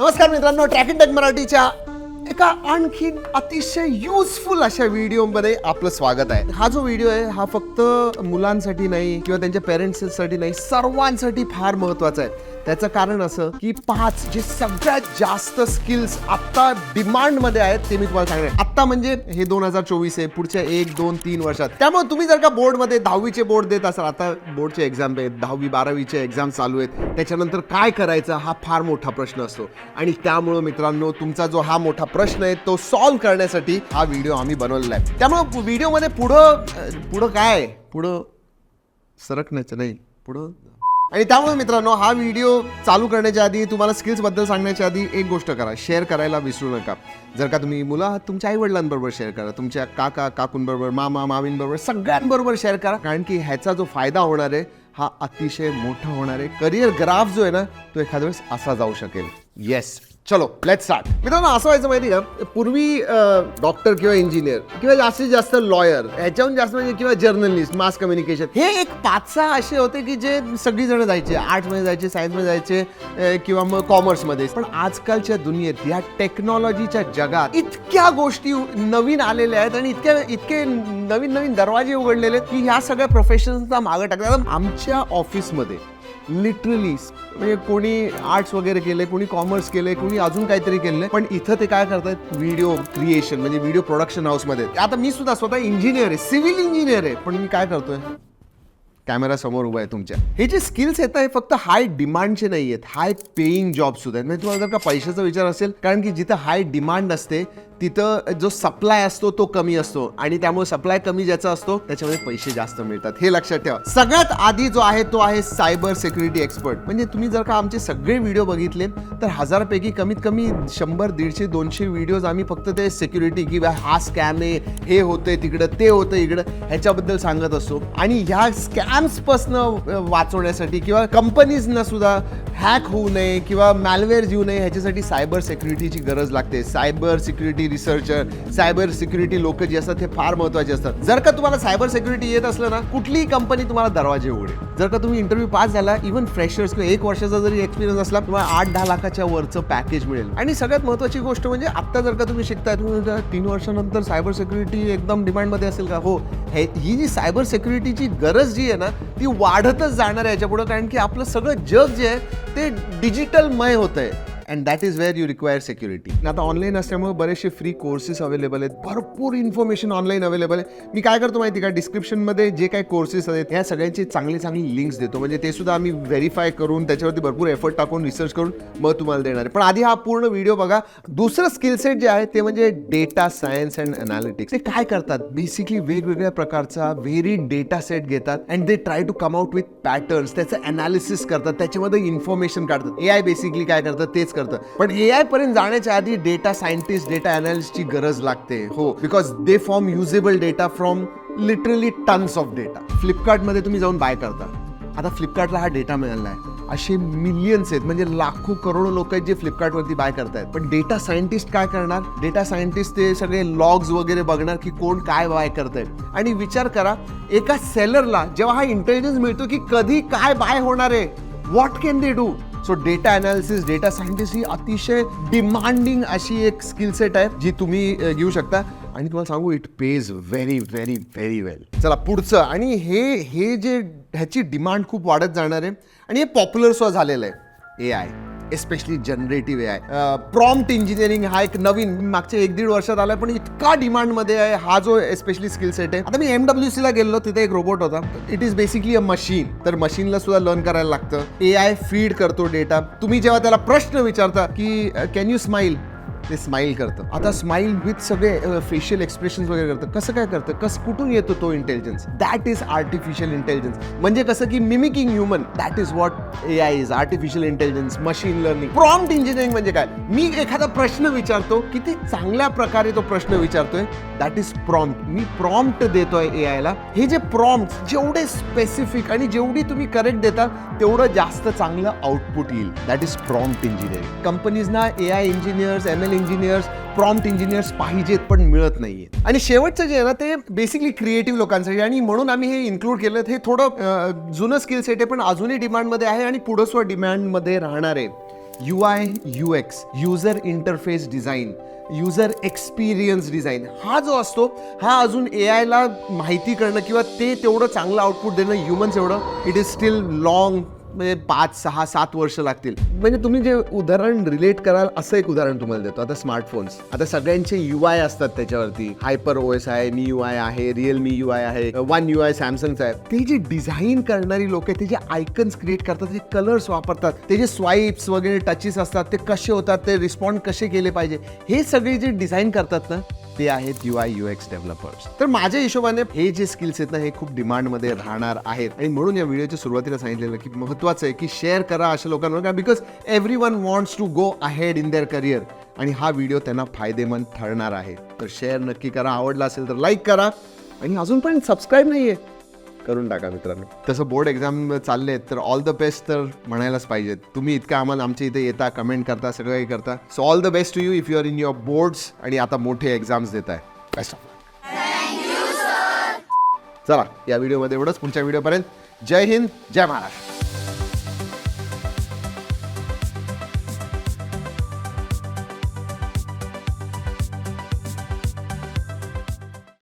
नमस्कार मित्रांनो tracking take मराठीच्या एका आणखी अतिशय युजफुल अशा व्हिडिओमध्ये आपलं स्वागत आहे. हा जो व्हिडिओ आहे हा फक्त मुलांसाठी नाही किंवा त्यांच्या पेरेंट्ससाठी नाही सर्वांसाठी फार महत्त्वाचा आहे. त्याचं कारण असं की पाच जे सगळ्यात जास्त स्किल्स आत्ता डिमांडमध्ये आहेत ते मी तुम्हाला सांगणार आत्ता म्हणजे हे दोन हजार चोवीस आहे पुढच्या एक दोन तीन वर्षात. त्यामुळे तुम्ही जर का बोर्डमध्ये दहावीचे बोर्ड देत असाल आता बोर्डचे एक्झाम आहेत दहावी बारावीचे एक्झाम चालू आहेत त्याच्यानंतर काय करायचं हा फार मोठा प्रश्न असतो. आणि त्यामुळं मित्रांनो तुमचा जो हा मोठा प्रश्न आहे तो सॉल्व्ह करण्यासाठी हा व्हिडिओ आम्ही बनवलेला आहे. त्यामुळं व्हिडिओमध्ये पुढं पुढं काय पुढं सरकण्याचं नाही पुढं आणि त्यामुळे मित्रांनो हा व्हिडिओ चालू करण्याच्या आधी तुम्हाला स्किल्सबद्दल सांगण्याच्या आधी एक गोष्ट करा. शेअर करायला विसरू नका. जर का तुम्ही मुलं आहात तुमच्या आई वडिलांबरोबर शेअर करा तुमच्या काका काकूंबरोबर मामा मामींबरोबर सगळ्यांबरोबर शेअर करा. कारण की ह्याचा जो फायदा होणार आहे हा अतिशय मोठा होणार आहे. करिअर ग्राफ जो आहे ना तो एखाद्या वेळेस असा जाऊ शकेल. येस चलो लेट स्टार्ट मित्रांनो असं व्हायचं माहिती का? पूर्वी डॉक्टर किंवा इंजिनियर किंवा जास्तीत जास्त लॉयर ह्याच्याहून जास्त म्हणजे किंवा जर्नलिस्ट मास कम्युनिकेशन हे एक पाच सहा असे होते की जे सगळी जण जायचे आर्ट्समध्ये जायचे सायन्समध्ये जायचे किंवा मग कॉमर्समध्ये पण आजकालच्या दुनियेत ह्या टेक्नॉलॉजीच्या जगात इतक्या गोष्टी नवीन आलेल्या आहेत आणि इतक्या इतके नवीन नवीन दरवाजे उघडलेले आहेत की ह्या सगळ्या प्रोफेशन्सचा मागं टाकतात. आमच्या ऑफिसमध्ये लिटरली म्हणजे कोणी आर्ट्स वगैरे केले कोणी कॉमर्स केले कोणी अजून काहीतरी केले पण इथं ते काय करतात? व्हिडिओ क्रिएशन म्हणजे व्हिडिओ प्रोडक्शन हाऊसमध्ये. आता मी सुद्धा स्वतः इंजिनियर आहे सिव्हिल इंजिनियर आहे. पण मी काय करतोय? कॅमेरा समोर उभा आहे तुमच्या. हे जे स्किल्स आहेत हे फक्त हाय डिमांडचे नाही आहेत. हाय पेईंग जॉब सुद्धा आहेत. म्हणजे तुम्हाला जर का पैशाचा विचार असेल कारण की जिथं हाय डिमांड असते तिथं जो सप्लाय असतो तो कमी असतो. आणि त्यामुळे सप्लाय कमी ज्याचा असतो त्याच्यामध्ये पैसे जास्त मिळतात. हे लक्षात ठेवा. सगळ्यात आधी जो आहे तो आहे सायबर सिक्युरिटी एक्सपर्ट म्हणजे तुम्ही जर का आमचे सगळे व्हिडिओ बघितले तर हजारपैकी कमीत कमी शंभर दीडशे दोनशे व्हिडिओज आम्ही फक्त ते सिक्युरिटी किंवा हा स्कॅम आहे हे होतंय तिकडं ते होतं इकडं ह्याच्याबद्दल सांगत असतो. आणि ह्या स्कॅम्सपासनं वाचवण्यासाठी किंवा कंपनीजना सुद्धा हॅक होऊ नये किंवा मॅलवेअर येऊ नये ह्याच्यासाठी सायबर सिक्युरिटीची गरज लागते. Cyber security researcher cyber security लोक जे असतात हे फार महत्त्वाचे असतात. जर का तुम्हाला सायबर सिक्युरिटी येत असलं ना कुठलीही कंपनी तुम्हाला दरवाजे उघडेल. जर का तुम्ही इंटरव्ह्यू पास झाला इव्हन फ्रेशर्स किंवा एक वर्षाचा जरी एक्सपिरियन्स असला तुम्हाला आठ दहा लाखाच्या वरचं पॅकेज मिळेल. आणि सगळ्यात महत्वाची गोष्ट म्हणजे आता जर का तुम्ही शिकताय तुम्ही तीन वर्षानंतर सायबर सिक्युरिटी एकदम डिमांडमध्ये असेल का? हो हे ही जी सायबर सिक्युरिटीची गरज जी आहे ना ती वाढतच जाणार आहे याच्यापुढं. कारण की आपलं सगळं जग जे आहे ते डिजिटलमय होतं आहे and that is where you require security आता ऑनलाईन असल्यामुळे बरेचसे फ्री कोर्सेस अवेलेबल आहेत. भरपूर इन्फॉर्मेशन ऑनलाईन अवेलेबल आहे. मी काय करतो माहिती का? डिस्क्रिप्शनमध्ये जे काही कोर्सेस आहेत ह्या सगळ्यांची चांगली चांगली लिंक्स देतो. म्हणजे ते सुद्धा आम्ही व्हेरीफाय करून त्याच्यावरती भरपूर एफर्ट टाकून रिसर्च करून मग तुम्हाला देणार आहे. पण आधी हा पूर्ण व्हिडिओ बघा. दुसरं स्किल सेट जे आहे ते म्हणजे डेटा सायन्स अँड अनालिटिक्स ते काय करतात? बेसिकली वेगवेगळ्या प्रकारचा व्हेरी डेटा सेट घेतात and they try to come out with patterns त्याचं अनालिसिस करतात. त्याच्यामध्ये इन्फॉर्मेशन काढतात. ए आय बेसिकली काय करतात? तेच करतं. पण ए आय पर्यंत जाण्याच्या आधी डेटा सायंटिस्ट डेटा अनालिस्टची गरज लागते. हो because they form usable data from literally tons of data फ्लिपकार्टमध्ये तुम्ही जाऊन बाय करता. आता फ्लिपकार्टला हा डेटा मिळाला आहे असे मिलियन्स आहेत. म्हणजे लाखो करोडो लोक आहेत जे फ्लिपकार्टवरती बाय करतायत. पण डेटा सायंटिस्ट काय करणार? डेटा सायंटिस्ट ते सगळे लॉग्स वगैरे बघणार की कोण काय बाय करतंय. आणि विचार करा एका सेलरला जेव्हा हा इंटेलिजन्स मिळतो की कधी काय बाय होणार आहे what can they do so data analysis data scientist ही अतिशय डिमांडिंग अशी एक स्किल सेट आहे जी तुम्ही घेऊ शकता. आणि तुम्हाला सांगू it pays very very very well चला पुढचं. आणि हे हे जे ह्याची डिमांड खूप वाढत जाणार आहे. आणि हे पॉप्युलर सुद्धा झालेलं आहे. A I especially generative A I prompt engineering हा एक नवीन मागच्या एक दीड वर्षात आलाय पण इतका डिमांडमध्ये आहे हा जो एस्पेशली स्किल सेट आहे. आता मी एम डब्ल्यू सीला गेलो तिथे एक रोबोट होता. It is basically a machine तर मशीनला सुद्धा लर्न करायला लागतं. ए आय फीड करतो डेटा तुम्ही जेव्हा त्याला प्रश्न विचारता की कॅन यू स्माईल ते स्माईल करतं. आता स्माईल विथ सगळे फेशियल एक्सप्रेशन वगैरे करतं. कसं काय करतं? कसं कुठून येतो तो intelligence that is artificial intelligence म्हणजे कसं की mimicking human that is what A I is artificial intelligence machine learning prompt engineering म्हणजे काय? मी एखादा प्रश्न विचारतो किती चांगल्या प्रकारे तो प्रश्न विचारतोय दॅट इज प्रॉम्प्ट मी प्रॉम्प्ट देतोय ए आयला हे जे प्रॉम्प्ट जेवढे स्पेसिफिक आणि जेवढी तुम्ही करेक्ट देता तेवढं जास्त चांगलं आउटपुट येईल. That is prompt engineering कंपनीजना A I engineers M L engineers prompt engineers पाहिजेत पण मिळत नाहीये. आणि शेवटचं जे आहे ना ते बेसिकली क्रिएटिव्ह लोकांसाठी. आणि म्हणून आम्ही हे इन्क्लूड केलं. हे थोडं जुनं स्किल सेट आहे पण अजूनही डिमांडमध्ये आहे आणि पुढं सुद्धा डिमांडमध्ये राहणार आहे. U I U X user interface design user experience design हा जो असतो हा अजून ए आयला माहिती करणं किंवा ते तेवढं चांगलं आउटपुट देणं ह्युमन्स एवढं इट इज स्टील लाँग म्हणजे पाच सहा सात वर्ष लागतील. म्हणजे तुम्ही जे उदाहरण रिलेट कराल असं एक उदाहरण तुम्हाला देतो. आता स्मार्टफोन्स आता सगळ्यांचे यू आय असतात त्याच्यावरती. हायपर ओ एस आहे मी यू आय आहे रिअलमी यू आय आहे वन यू आय सॅमसंगचा आहे. ते जे डिझाईन करणारी लोक आहेत ते जे आयकन्स क्रिएट करतात ते कलर्स वापरतात ते जे स्वाईप्स वगैरे टचेस असतात ते कसे होतात ते रिस्पॉन्ड कसे केले पाहिजे हे सगळे जे डिझाईन करतात ना ते आहेत U I U X developers तर माझ्या हिशोबाने हे जे स्किल्स आहेत ना हे खूप डिमांडमध्ये राहणार आहेत. आणि म्हणून या व्हिडिओच्या सुरुवातीला सांगितलेलं की महत्त्वाचं आहे की शेअर करा अशा लोकांवर का because everyone wants to go ahead in their career आणि हा व्हिडिओ त्यांना फायदेमंद ठरणार आहे. तर शेअर नक्की करा. आवडला असेल तर लाईक करा. आणि अजून पण सबस्क्राईब नाही आहे करून टाका मित्रांनो. तसं बोर्ड एक्झाम चालले तर ऑल द बेस्ट तर म्हणायलाच पाहिजेत. तुम्ही इतकं आम्हाला आमच्या इथे येता कमेंट करता सगळं काही करता. So all the best to you if you are in your boards आणि आता मोठे एक्झाम्स देत आहे बेस्ट चला या व्हिडिओमध्ये एवढंच. पुढच्या व्हिडिओपर्यंत जय हिंद जय महाराष्ट्र.